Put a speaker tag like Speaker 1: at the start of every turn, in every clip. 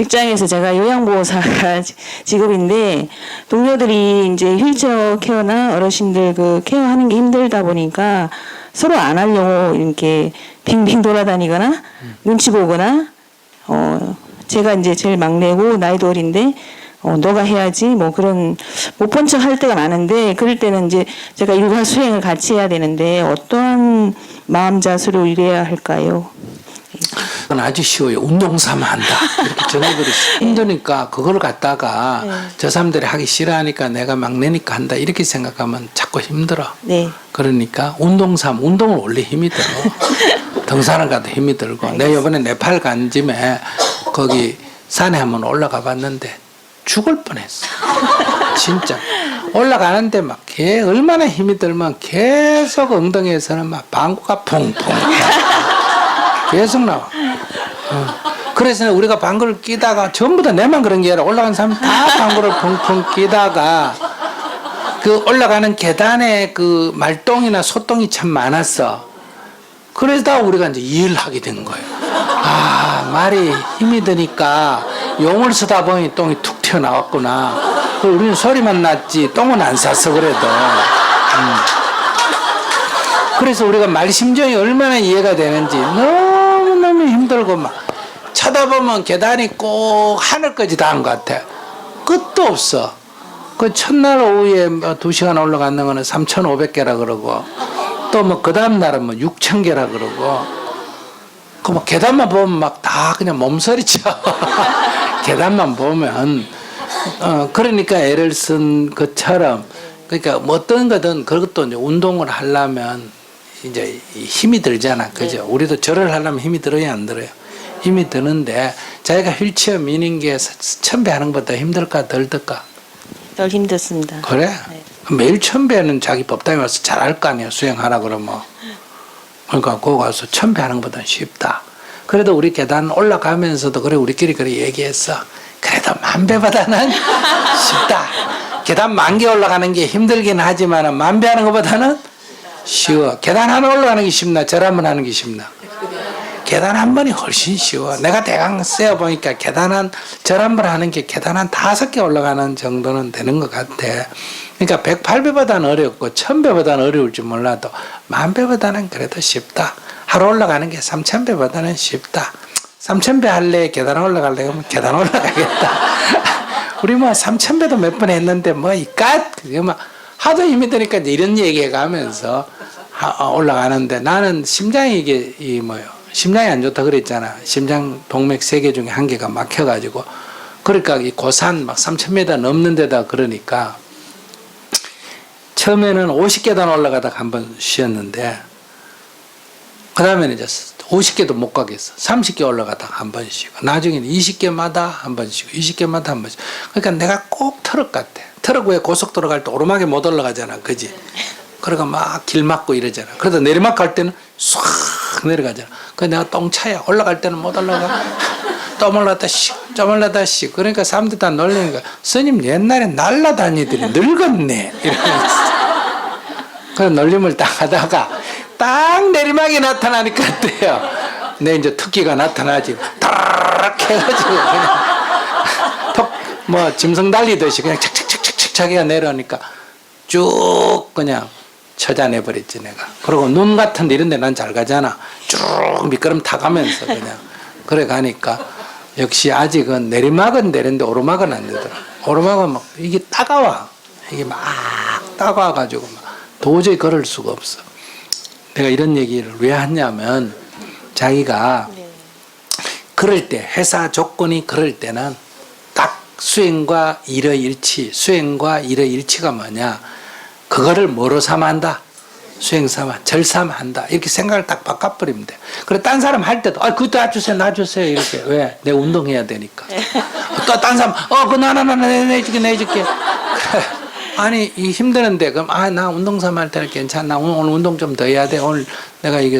Speaker 1: 직장에서 제가 요양보호사가 지- 직업인데 동료들이 이제 휠체어 케어나 어르신들 그 케어하는 게 힘들다 보니까 서로 안 하려고 이렇게 빙빙 돌아다니거나 눈치 보거나 어 제가 이제 제일 막내고 나이도 어린데 어 너가 해야지 뭐 그런 못 본 척 할 때가 많은데 그럴 때는 이제 제가 일과 수행을 같이 해야 되는데 어떠한 마음 자세로 일해야 할까요?
Speaker 2: 그건 아주 쉬워요. 운동 삼아 한다. 이렇게 전해버리 힘드니까 그걸 갖다가 저 사람들이 하기 싫어하니까 내가 막내니까 한다. 이렇게 생각하면 자꾸 힘들어.
Speaker 1: 네.
Speaker 2: 그러니까 운동 삼 운동은 원래 힘이 들어. 등산을 가도 힘이 들고. 내가 이번에 네팔 간 짐에 거기 산에 한번 올라가 봤는데 죽을 뻔했어. 진짜. 올라가는데 막 개, 얼마나 힘이 들면 계속 엉덩이에서는 막 방구가 퐁퐁. 계속 나와. 어. 그래서 우리가 방구를 끼다가 전부 다 내만 그런 게 아니라 올라간 사람 다 방구를 펑펑 끼다가 그 올라가는 계단에 그 말똥이나 소똥이 참 많았어. 그러다 우리가 이제 이해를 하게 된 거예요. 아, 말이 힘이 드니까 용을 쓰다 보니 똥이 툭 튀어나왔구나. 그 우리는 소리만 났지 똥은 안 쌌어, 그래도. 음. 그래서 우리가 말 심정이 얼마나 이해가 되는지 너무 너무 힘들고 막 쳐다보면 계단이 꼭 하늘까지 닿은 것 같아. 끝도 없어. 그 첫날 오후에 뭐두 시간 올라가는 거는 3,500개라 그러고 또 뭐 그 다음 날은 뭐 6,000개라 그러고 그막 계단만 보면 막 다 그냥 몸서리쳐. 계단만 보면 어 그러니까 애를 쓴 것처럼 그러니까 뭐 어떤 거든 그것도 이제 운동을 하려면 이제 이 힘이 들잖아. 그죠? 우리도 절을 하려면 힘이 들어야 안 들어요. 힘이 드는데 자기가 휠체어 미는 게 천배 하는 것보다 힘들까 덜 들까?
Speaker 1: 덜 힘들습니다.
Speaker 2: 그래? 매일 천배는 자기 법당에 와서 잘할 거 아니야 수행하라 그러면 그러니까 거기 가서 천배 하는 것보다 쉽다 그래도 우리 계단 올라가면서도 그래 우리끼리 그래 얘기했어 그래도 만배보다는 쉽다 계단 만 개 올라가는 게 힘들긴 하지만 만배 하는 것보다는 쉬워 계단 하나 올라가는 게 쉽나 절 한 번 하는 게 쉽나 계단 한 번이 훨씬 쉬워. 내가 대강 세어 보니까 계단 한, 절 한 번 하는 게 계단 한 다섯 개 올라가는 정도는 되는 것 같아. 그러니까 108배보다는 어렵고, 1000배보다는 어려울지 몰라도, 만배보다는 그래도 쉽다. 하루 올라가는 게 3000배보다는 쉽다. 3000배 할래? 계단 올라갈래? 그러면 계단 올라가겠다. 우리 뭐 3000배도 몇 번 했는데, 뭐, 이 까, 그게 막, 하도 힘이 드니까 이런 얘기 해 가면서 올라가는데 나는 심장이 이게, 이 뭐요. 심장이 안 좋다 그랬잖아. 심장 동맥 세 개 중에 한 개가 막혀가지고. 그러니까 이 고산 막 3,000m 넘는 데다 그러니까 처음에는 50계단 올라가다가 한 번 쉬었는데 그 다음에는 이제 50개도 못 가겠어. 30개 올라가다가 한 번 쉬고 나중에는 20개마다 한 번 쉬고 20개마다 한 번 쉬고 그러니까 내가 꼭 트럭 같아. 트럭 왜 고속도로 갈 때 오르막에 못 올라가잖아. 그지? 그러니까 막길 막고 이러잖아. 그러다 내리막 갈 때는 싹 내려가잖아. 그 내가 똥차야. 올라갈 때는 못 올라가. 또 올라다 씩, 좀 올라다 씩. 그러니까 사람들 다 놀리는 거야. 스님 옛날에 날라다니더니 늙었네. 이러면서. 그런 놀림을 딱 하다가 딱 내리막에 나타나니까 어때요? 내 이제 특기가 나타나지. 따르륵 해가지고 그냥 턱, 뭐 짐승 달리듯이 그냥 착착착착착 자기가 내려오니까 쭉 그냥 처자내 버렸지 내가. 그리고 눈 같은 데 이런 데 난 잘 가잖아. 쭉 미끄럼 타가면서 그냥 그래 가니까 역시 아직은 내리막은 되는데 오르막은 안 되더라. 오르막은 막 이게 따가워. 이게 막 따가워 가지고 막 도저히 걸을 수가 없어. 내가 이런 얘기를 왜 하냐면 자기가 그럴 때 회사 조건이 그럴 때는 딱 수행과 일의 일치, 수행과 일의 일치가 뭐냐? 그거를 뭐로 삼아한다? 수행 삼아, 절 삼아 한다. 이렇게 생각을 딱 바꿔버리면 돼. 그래, 딴 사람 할 때도, 아, 그거 놔주세요, 놔주세요. 이렇게. 왜? 내 운동해야 되니까. 또 딴 사람, 어, 그거 나, 나, 나, 나, 내줄게, 내줄게. 아니, 이 힘드는데, 그럼, 아, 나 운동 삼아 할 때는 괜찮나? 오늘, 오늘 운동 좀 더 해야 돼. 오늘 내가 이게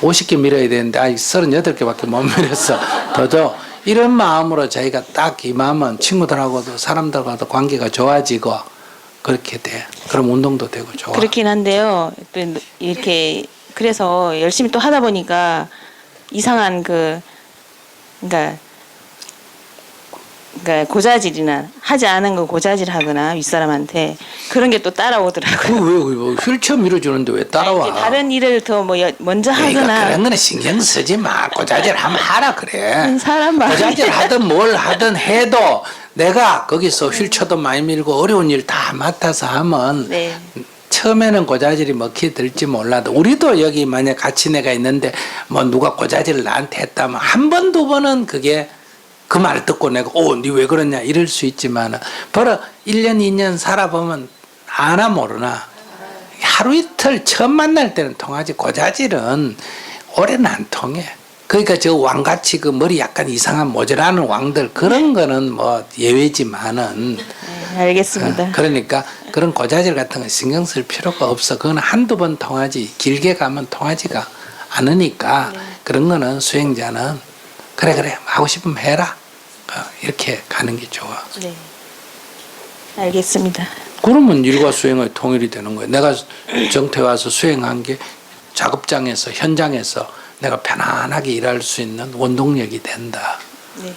Speaker 2: 50개 밀어야 되는데, 아, 38개밖에 못 밀었어. 더 줘. 이런 마음으로 자기가 딱 임하면 친구들하고도 사람들과도 관계가 좋아지고, 그렇게 돼. 그럼 운동도 되고 좋아.
Speaker 1: 그렇긴 한데요. 또 이렇게 그래서 열심히 또 하다 보니까 이상한 그 그러니까 그러니까 고자질이나 하지 않은 거 고자질하거나 윗사람한테 그런 게 또 따라오더라고요.
Speaker 2: 뭐 휠체어 밀어주는데 왜 따라와?
Speaker 1: 이렇게 다른 일을 더 뭐 먼저
Speaker 2: 그러니까
Speaker 1: 하거나
Speaker 2: 그런 거는 신경 쓰지 마. 고자질 하면 하라 그래.
Speaker 1: 사람 마음이
Speaker 2: 고자질 하든 뭘 하든 해도 내가 거기서 휠체어도 많이 밀고 어려운 일 다 맡아서 하면
Speaker 1: 네.
Speaker 2: 처음에는 고자질이 먹히 들지 몰라도 우리도 여기 만약 같이 내가 있는데 뭐 누가 고자질을 나한테 했다면 한 번 두 번은 그게 그 말을 듣고 내가 오니 왜 그러냐 이럴 수 있지만은 벌어 1년 2년 살아보면 아나 모르나 하루 이틀 처음 만날 때는 통하지 고자질은 오래는 안 통해. 그러니까 저 왕같이 그 머리 약간 이상한 모자라는 왕들 그런 거는 뭐 예외지만은
Speaker 1: 네, 알겠습니다.
Speaker 2: 어, 그러니까 그런 고자질 같은 거 신경 쓸 필요가 없어. 그건 한두 번 통하지 길게 가면 통하지가 않으니까 그런 거는 수행자는 그래 그래 하고 싶으면 해라. 어, 이렇게 가는 게 좋아.
Speaker 1: 네. 알겠습니다.
Speaker 2: 그러면 일과 수행의 통일이 되는 거예요. 내가 정태 와서 수행한 게 작업장에서 현장에서 내가 편안하게 일할 수 있는 원동력이 된다.
Speaker 1: 네.